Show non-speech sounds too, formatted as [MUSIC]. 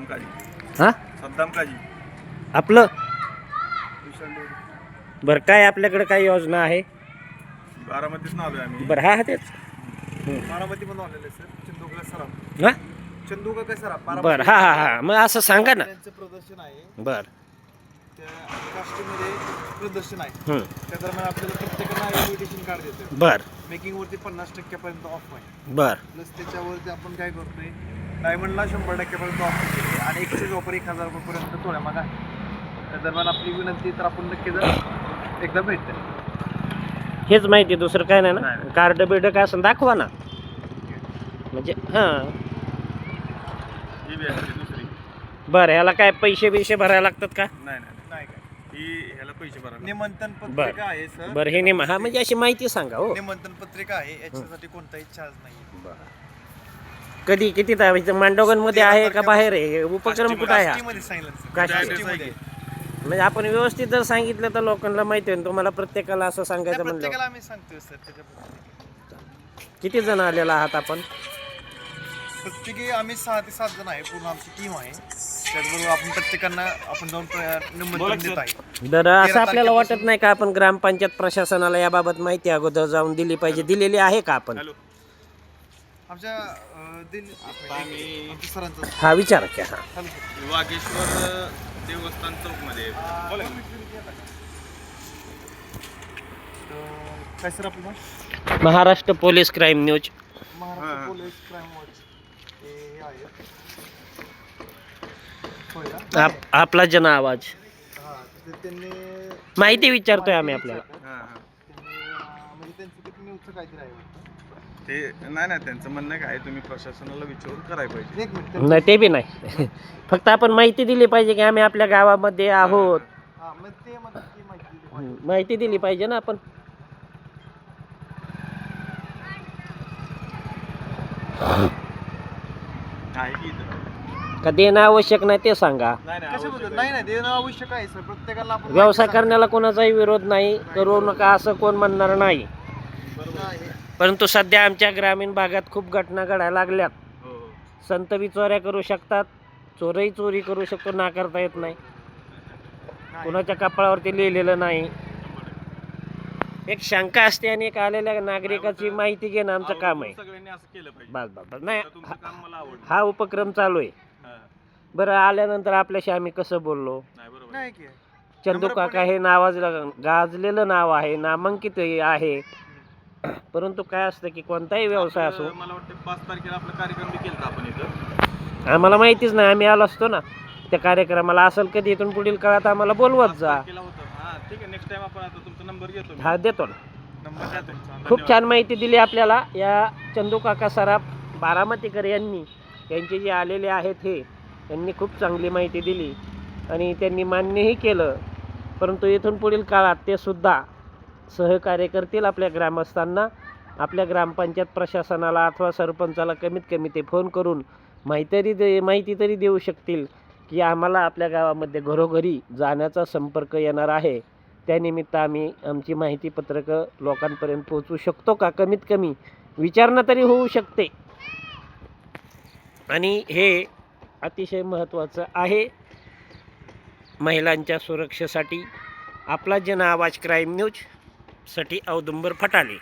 सद्दाम काजी हां? सद्दाम काजी आपलं बरं काय आपल्याकडे काय योजना आहे? नाव आहे आम्ही. बरं हा हा तेच. बारामती पण आलेले सर. चंदुका सराफ. हां? चंदुका काय सराफ? बरं हा हा हा. मग असं सांगा ना. त्यांचं प्रदर्शन आहे. बरं. त्या काष्टीमध्ये प्रदर्शन आहे. हं. त्या दरम्यान आपल्याला प्रत्येकाला इन्व्हिटेशन कार्ड देतो बरं. मेकिंग वरती पन्नास टक्क्यापर्यंत ऑफ आहे. बरं. प्लस त्याच्यावरती आपण काय करतोय डायमंडला शंभर टक्क्यापर्यंत ऑफ केली. आणि एक्सचेंज ऑफर एक हजार रुपयेपर्यंत थोड्या माग आहे. त्या दरम्यान आपली विनंती तर आपण नक्की जर एकदा भेटते. हेच माहिती दुसरं काय नाही ना. कार्ड बिर्ड काय असं दाखवा ना. म्हणजे हां. ही बी असते दुसरी. बरं ह्याला काय पैसे बिशे भरायला लागतात का? नाही नाही नाही. काय? ही ह्याला पैसे भरा निमंत्रण बरं. पत्रिका आहे सर. बरं हे नेम हा म्हणजे अशी माहिती सांगा हो. निमंत्रण पत्रिका आहे याच्यासाठी कोणताही चार्ज नाही कधी किती तारखेचं मांडवगणमध्ये आहे का बाहेर आहे? हे उपक्रम कुठं आहे हा? सांगितलं. काष्टी. म्हणजे आपण व्यवस्थित जर सांगितलं तर लोकांना माहिती होईल तुम्हाला प्रत्येकाला असं सांगायचं म्हणलं. प्रत्येकाला आम्ही सांगतोय सर त्याच्या किती जण आलेला आहात आपण? प्रत्येकी आम्ही सहा ते सात जण आहे पूर्ण आमची टीम आहे. त्याचबरोबर आपण प्रत्येकांना आपण जाऊन प्र- निमंत्रण देत आहे. तर असं आपल्याला वाटत नाही का आपण ग्रामपंचायत प्रशासनाला याबाबत माहिती अगोदर जाऊन दिली पाहिजे? दिलेली आहे का आपण? आमच्या दिल्ली आमच्या सरांचं. हा विचारा की हा. वागेश्वर देवस्थान चौकमध्ये तर काय सर आपलं नाव? Maharashtra police crime news. Maharashtra police crime watch हे हे आहे. होय का? आप आपला जन आवाज हा तर त्यांनी माहिती विचारतोय आम्ही आपल्याला. त्यांनी, अं, म्हणजे त्यांचं न्यूजचं काहीतरी आहे. ते नाही नाही त्यांचं म्हणणं काय तुम्ही प्रशासनाला विचारून करायला पाहिजे. एक मिनिट. नाही ते बी नाही. [LAUGHS] फक्त आपण माहिती दिली पाहिजे की आम्ही आपल्या गावामध्ये आहोत. हा मग ते म्हणतात की माहिती दिली पाहिजे. माहिती दिली पाहिजे ना आपण. आहे की इथं? का देणं आवश्यक नाही ते सांगा. नाही नाही कशाबद्दल? नाही नाही देणं आवश्यक आहे सर. प्रत्येकाला आपण व्यवसाय करण्याला कोणाचाही विरोध नाही करू नका असं कोण म्हणणार नाही. परंतु सध्या आमच्या ग्रामीण भागात खूप घटना घडायला लागल्यात. हो हो. संत बी चोऱ्या करू शकतात चोरही चोरी करू शकतो नाकारता येत नाही. कुणाच्या कपाळावरती लिहिलेलं नाही. एक शंका असते आणि एक आलेल्या नागरिकाची माहिती घेणं आमचं काम आहे. सगळ्यांनी असं केलं पाहिजे. बस बस बस. नाही हा उपक्रम चालू आहे. हा. बरं आल्यानंतर आपल्याशी आम्ही कसं बोललो? नाही बरोबर. नाही की. चंदू काका हे नावाजलं गाजलेलं नाव आहे नामांकित आहे. परंतु काय असतं की कोणताही व्यवसाय असो. मला वाटतं पाच तारखेला आपला कार्यक्रम बी केला आपण इथं. आम्हाला माहितीच नाही आम्ही आलो असतो ना. त्या कार्यक्रमाला असेल कधी इथून पुढील काळात आम्हाला बोलवत जा. हा देतो ना. खूप छान माहिती दिली आपल्याला. या चंदू काका सराफ बारामतीकर यांनी यांचे जे आलेले आहेत हे यांनी खूप चांगली माहिती दिली. आणि त्यांनी मान्यही केलं. परंतु इथून पुढील काळात ते सुद्धा सहकार्य करतील आपल्या ग्रामस्थांना आपल्या ग्रामपंचायत प्रशासनाला अथवा सरपंचाला कमीत कमी ते फोन करून माहिती दे माहिती तरी देऊ शकतील की आम्हाला आपल्या गावामध्ये घरोघरी जाण्याचा संपर्क येणार आहे. त्यानिमित्त आम्ही आमची माहिती पत्रकं लोकांपर्यंत पोहोचू शकतो का? कमीत कमी विचारणा तरी होऊ शकते. आणि हे अतिशय महत्त्वाचं आहे. महिलांच्या सुरक्षेसाठी आपला जन आवाज क्राईम न्यूज साठी औदुंबर फटाले